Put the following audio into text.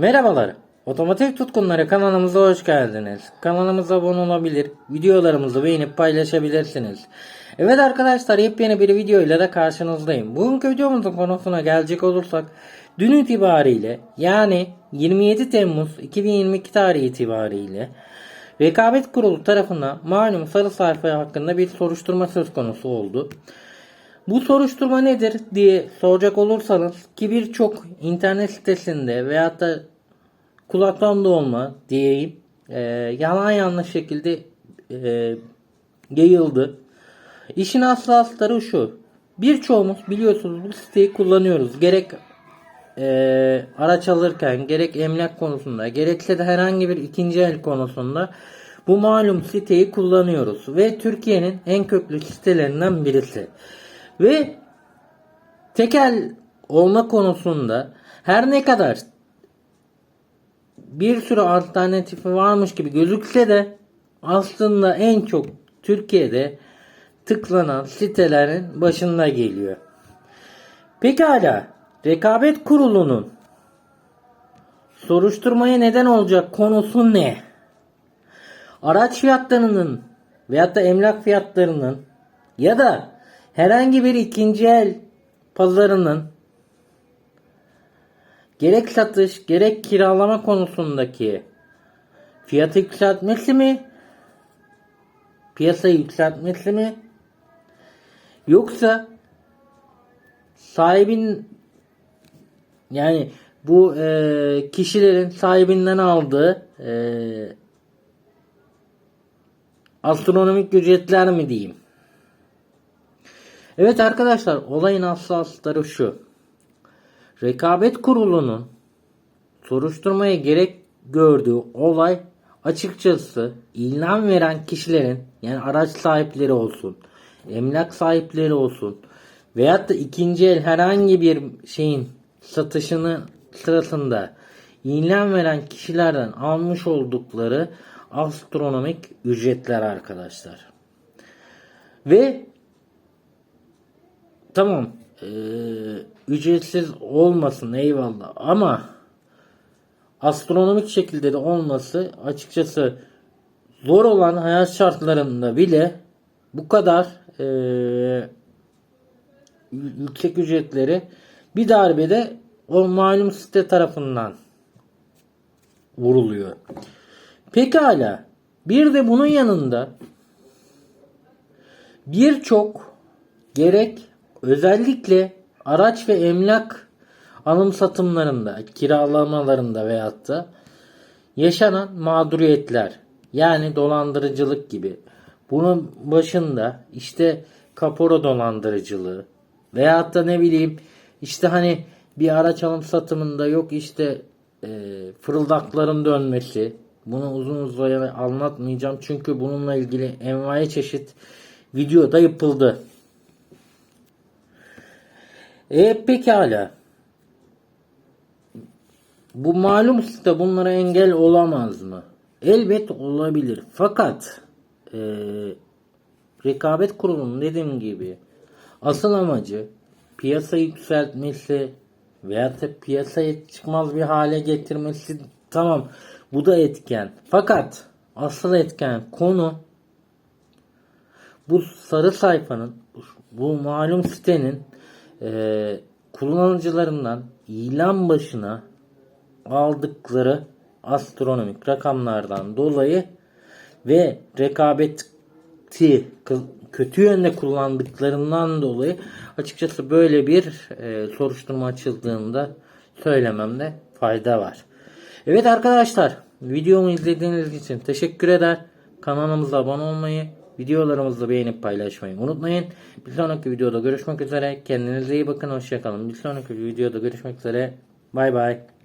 Merhabalar. Otomotiv tutkunları kanalımıza hoş geldiniz. Kanalımıza abone olabilir, videolarımızı beğenip paylaşabilirsiniz. Evet arkadaşlar yepyeni bir video ile de karşınızdayım. Bugünkü videomuzun konusuna gelecek olursak dün itibariyle yani 27 Temmuz 2022 tarihi itibariyle Rekabet Kurulu tarafından malum sarı sayfa hakkında bir soruşturma söz konusu oldu. Bu soruşturma nedir diye soracak olursanız ki birçok internet sitesinde veyahut da kulaktan dolma diyeyim e, yalan yanlış şekilde e, yayıldı. İşin aslı astarı şu. Birçoğumuz biliyorsunuz bu siteyi kullanıyoruz. Gerek e, araç alırken gerek emlak konusunda gerekse de herhangi bir ikinci el konusunda bu malum siteyi kullanıyoruz. Ve Türkiye'nin en köklü sitelerinden birisi. Ve tekel olma konusunda her ne kadar bir sürü alternatifi varmış gibi gözükse de aslında en çok Türkiye'de tıklanan sitelerin başında geliyor. Pekala rekabet kurulunun soruşturmaya neden olacak konusu ne? Araç fiyatlarının veyahut da emlak fiyatlarının ya da herhangi bir ikinci el pazarının gerek satış gerek kiralama konusundaki fiyatı yükseltmesi mi? Piyasayı yükseltmesi mi? Yoksa sahibin yani bu e, kişilerin sahibinden aldığı e, astronomik ücretler mi diyeyim? Evet arkadaşlar olayın hassasları şu. Rekabet kurulunun soruşturmaya gerek gördüğü olay açıkçası ilan veren kişilerin yani araç sahipleri olsun, emlak sahipleri olsun veyahut da ikinci el herhangi bir şeyin satışını sırasında ilan veren kişilerden almış oldukları astronomik ücretler arkadaşlar. Ve tamam eee, ücretsiz olmasın eyvallah ama astronomik şekilde de olması açıkçası zor olan hayat şartlarında bile bu kadar eee, yüksek ücretleri bir darbede o malum site tarafından vuruluyor. Pekala bir de bunun yanında birçok gerek özellikle araç ve emlak alım satımlarında, kiralamalarında veyahut da yaşanan mağduriyetler yani dolandırıcılık gibi. Bunun başında işte kapora dolandırıcılığı veyahut da ne bileyim işte hani bir araç alım satımında yok işte e, fırıldakların dönmesi. Bunu uzun uzun anlatmayacağım çünkü bununla ilgili envai çeşit video da yapıldı. E pekala. Bu malum site bunlara engel olamaz mı? Elbet olabilir. Fakat e, rekabet kurulunun dediğim gibi asıl amacı piyasa yükseltmesi veyahut da piyasaya çıkmaz bir hale getirmesi tamam bu da etken. Fakat asıl etken konu bu sarı sayfanın bu malum sitenin e, kullanıcılarından ilan başına aldıkları astronomik rakamlardan dolayı ve rekabeti kötü yönde kullandıklarından dolayı açıkçası böyle bir e, soruşturma açıldığında söylememde fayda var. Evet arkadaşlar videomu izlediğiniz için teşekkür eder. Kanalımıza abone olmayı, videolarımızı beğenip paylaşmayı unutmayın. Bir sonraki videoda görüşmek üzere. Kendinize iyi bakın. Hoşçakalın. Bir sonraki videoda görüşmek üzere. Bay bay.